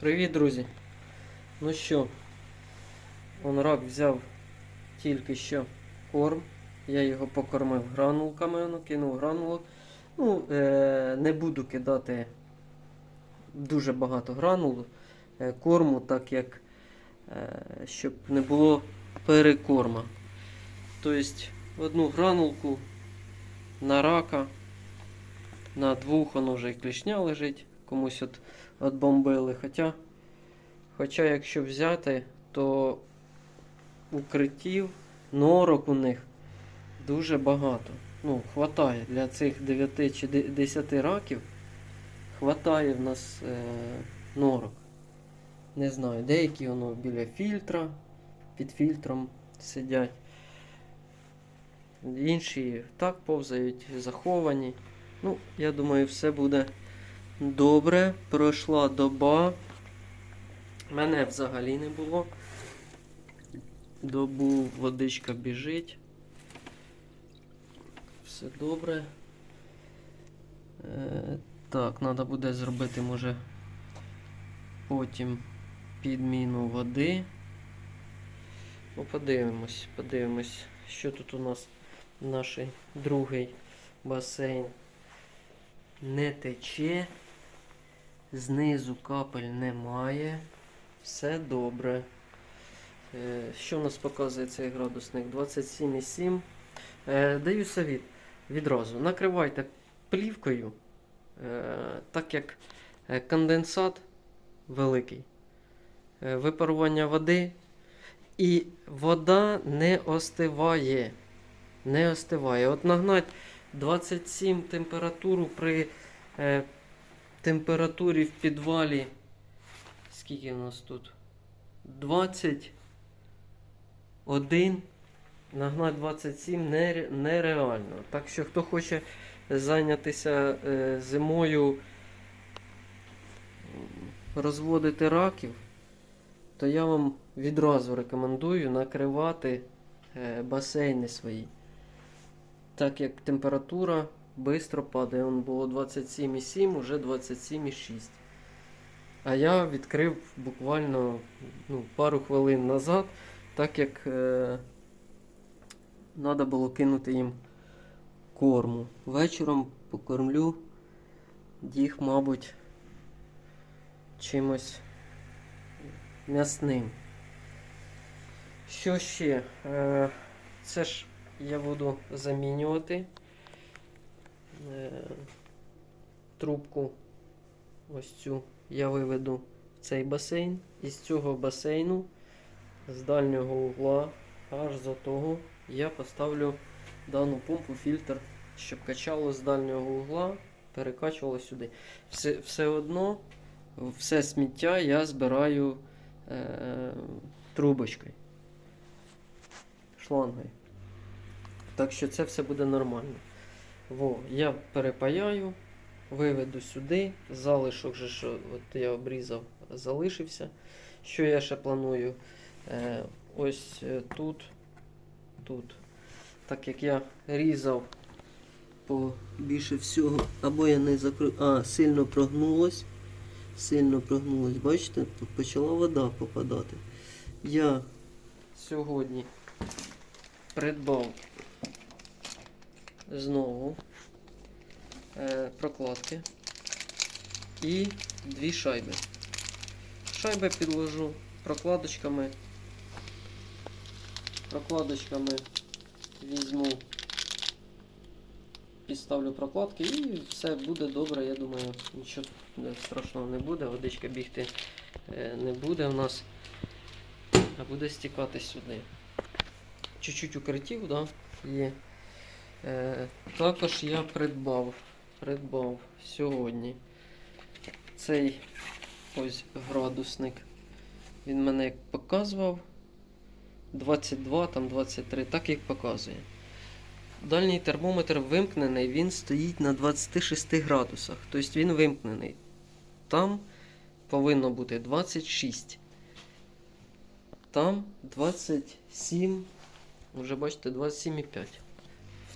Привіт, друзі! Ну що, он рак взяв тільки що корм. Я його покормив гранулками, ну, кинув гранулок. Ну, е- не буду кидати дуже багато гранул е- корму, так як е- щоб не було перекорма. Тобто одну гранулку на рака, на двох воно вже і клішня лежить, комусь от отбомбили. Хоча, хоча якщо взяти, то укриттів, норок у них дуже багато. Ну, хватає для цих 9 чи 10 раків. Хватає в нас е, норок. Не знаю, деякі воно біля фільтра, під фільтром сидять. Інші так повзають, заховані. Ну, я думаю, все буде добре. Пройшла доба. Мене взагалі не було. Добу водичка біжить. Все добре. Е, так, треба буде зробити, може, потім підміну води. Ну, подивимось, подивимось, що тут у нас наш другий басейн не тече, знизу капель немає, все добре. Е, Що у нас показує цей градусник? 27,7. Е, Даю совіт відразу. Накривайте плівкою, е, так як конденсат великий, випарування води, і вода не остиває. Не остиває. От нагнать 27 температуру при температурі в підвалі. Скільки у нас тут? 21. Нагнать 27 нереально. Так що, хто хоче зайнятися е, зимою розводити раків, то я вам відразу рекомендую накривати е, басейни свої так як температура швидко падає. Он було 27,7, уже 27,6. А я відкрив буквально ну, пару хвилин назад, так як е, треба було кинути їм корму. Вечором покормлю їх, мабуть, чимось м'ясним. Що ще? Е, це ж я буду замінювати трубку. Ось цю я виведу в цей басейн. І з цього басейну, з дальнього угла, аж за того, я поставлю дану помпу, фільтр, щоб качало з дальнього угла, перекачувало сюди. Все, все одно, все сміття я збираю е, трубочкою, шлангою. Так що це все буде нормально. Во, я перепаяю, виведу сюди, залишок же, що от я обрізав, залишився. Що я ще планую? Е, ось е, тут, тут. Так як я різав по більше всього, або я не закрив. А, сильно прогнулось. Сильно прогнулось, бачите, почала вода попадати. Я сьогодні придбав знову е, прокладки і дві шайби. Шайби підложу прокладочками. Прокладочками візьму, підставлю прокладки і все буде добре, я думаю, нічого страшного не буде, водичка бігти е, не буде в нас, а буде стікати сюди. Чуть-чуть укриттів, да, є. Е, також я придбав, придбав сьогодні цей ось градусник. Він мене як показував 22, там 23, так як показує. Дальній термометр вимкнений, він стоїть на 26 градусах. Тобто він вимкнений. Там повинно бути 26. Там 27, вже бачите, 27,5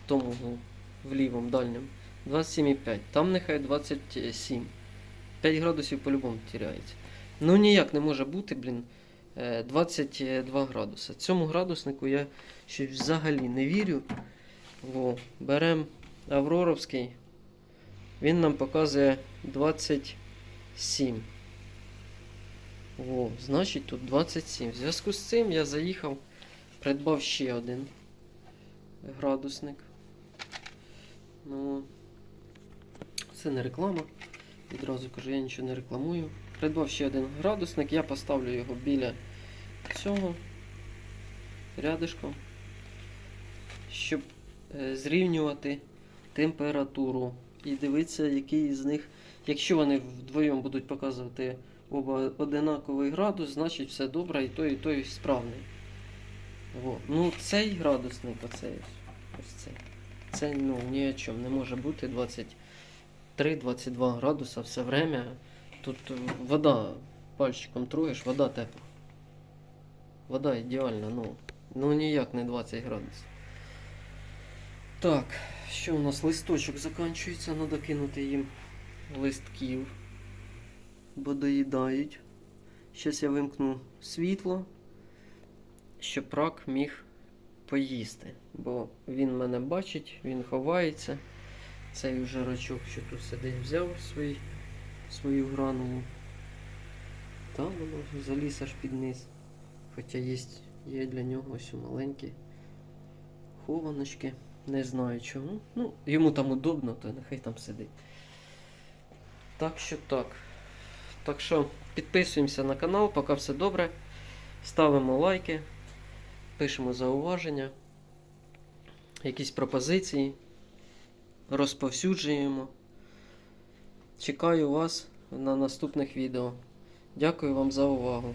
тому углу, в лівому дальньому. 27,5. Там нехай 27. 5 градусів по-любому тіряється. Ну ніяк не може бути, блін, е, 22 градуса. Цьому градуснику я ще взагалі не вірю. Во, беремо Авроровський. Він нам показує 27. Во, значить тут 27. В зв'язку з цим я заїхав, придбав ще один градусник. Ну, це не реклама. Відразу кажу, я нічого не рекламую. Придбав ще один градусник, я поставлю його біля цього рядишком, щоб е, зрівнювати температуру і дивитися, який з них. Якщо вони вдвоєм будуть показувати оба одинаковий градус, значить все добре, і той, і той справний. Во. Ну, цей градусник, оцей, ось цей. Це ну, ні о чому не може бути 23-22 градуса все время. Тут вода пальчиком троєш, вода тепла. Вода ідеальна, ну. Ну ніяк не 20 градусів. Так, що у нас листочок закінчується, треба кинути їм листків, бо доїдають. Зараз я вимкну світло, щоб рак міг поїсти. Бо він мене бачить, він ховається. Цей вже рачок, що тут сидить, взяв свій, свою гранулу. Та воно заліз аж під низ. Хоча є, є для нього ось маленькі хованочки. Не знаю чому. Ну, йому там удобно, то нехай там сидить. Так що так. Так що підписуємося на канал, поки все добре. Ставимо лайки, пишемо зауваження, якісь пропозиції, розповсюджуємо. Чекаю вас на наступних відео. Дякую вам за увагу.